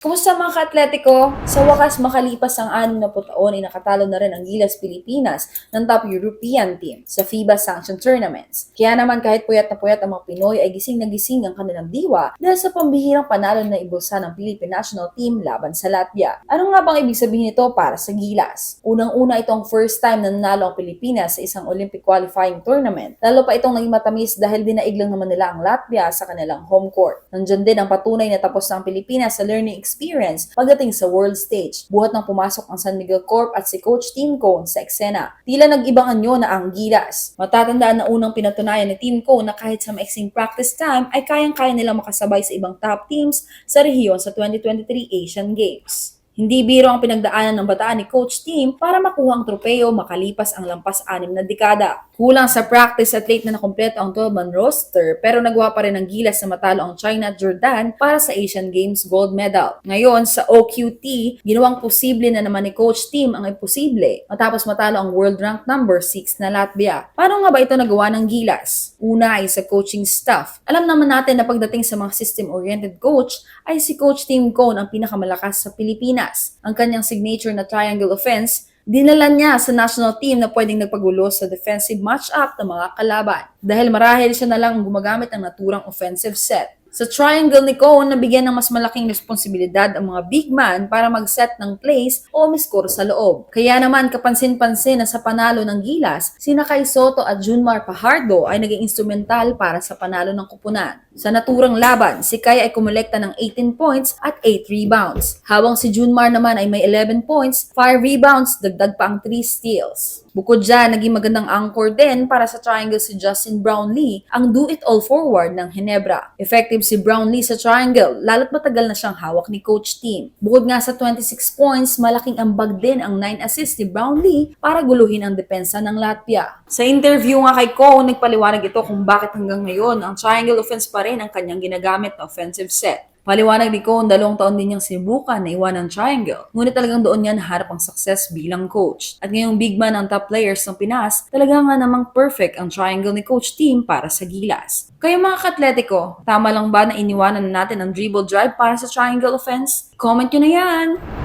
Kumusta mga ka-atletiko? Sa wakas makalipas ang 60 taon ay nakatalo na rin ang Gilas Pilipinas ng top European team sa FIBA Sanction Tournaments. Kaya naman kahit puyat na puyat ang mga Pinoy ay gising na gising ang kanilang diwa dahil sa pambihirang panalo na ibulsa ng Philippine National Team laban sa Latvia. Ano nga bang ibig sabihin nito para sa Gilas? Unang-una itong first time na nanalo ang Pilipinas sa isang Olympic qualifying tournament. Lalo pa itong naging matamis dahil dinaig lang naman nila ang Latvia sa kanilang home court. Nandyan din ang patunay na tapos ang Pilipinas sa learning experience pagdating sa world stage. Buhat nang pumasok ang San Miguel Corp at si Coach Team Cone sa eksena. Tila nag-ibang anyo na ang Gilas. Matatandaan na unang pinatunayan ni Team Cone na kahit sa maiksing practice time ay kayang-kaya nilang makasabay sa ibang top teams sa rehiyon sa 2023 Asian Games. Hindi biro ang pinagdaanan ng bataan ni Coach Team para makuha ang tropeo makalipas ang lampas anim na dekada. Kulang sa practice at late na nakumpleto ang 12-man roster pero nagawa pa rin ng gilas na matalo ang China Jordan para sa Asian Games gold medal. Ngayon sa OQT, ginawang posible na naman ni Coach Team ang imposible matapos matalo ang world rank number 6 na Latvia. Paano nga ba ito nagawa ng gilas? Una ay sa coaching staff. Alam naman natin na pagdating sa mga system-oriented coach ay si Coach Team Cone ang pinakamalakas sa Pilipinas. Ang kanyang signature na triangle offense Dinala niya sa national team na pwedeng nagpagulo sa defensive matchup ng mga kalaban dahil marahil siya na lang ang gumagamit ng naturang offensive set. Sa triangle ni Cone, nabigyan ng mas malaking responsibilidad ang mga big man para mag-set ng plays o miscore sa loob. Kaya naman kapansin-pansin na sa panalo ng Gilas, sina Kai Soto at Junmar Pajardo ay naging instrumental para sa panalo ng kupunan. Sa naturang laban, si Kai ay kumolekta ng 18 points at 8 rebounds. Habang si Junmar naman ay may 11 points, 5 rebounds, dagdag pa ang 3 steals. Bukod dyan, naging magandang anchor din para sa triangle si Justin Brownlee, ang do-it-all forward ng Hinebra. Effective si Brownlee sa triangle, lalo't matagal na siyang hawak ni Coach Team. Bukod nga sa 26 points, malaking ambag din ang 9 assists ni Brownlee para guluhin ang depensa ng Latvia. Sa interview nga kay Cone, nagpaliwanag ito kung bakit hanggang ngayon ang triangle offense pa rin ang kanyang ginagamit na offensive set. Paliwanag ni Cone, dalawang taon din niyang sinubukan na iwan ang triangle. Ngunit talagang doon niya naharap ang success bilang coach. At ngayong big man ang top players ng Pinas, talaga nga namang perfect ang triangle ni Coach Team para sa Gilas. Kayo mga katletiko, tama lang ba na iniwanan na natin ang dribble drive para sa triangle offense? Comment nyo na yan!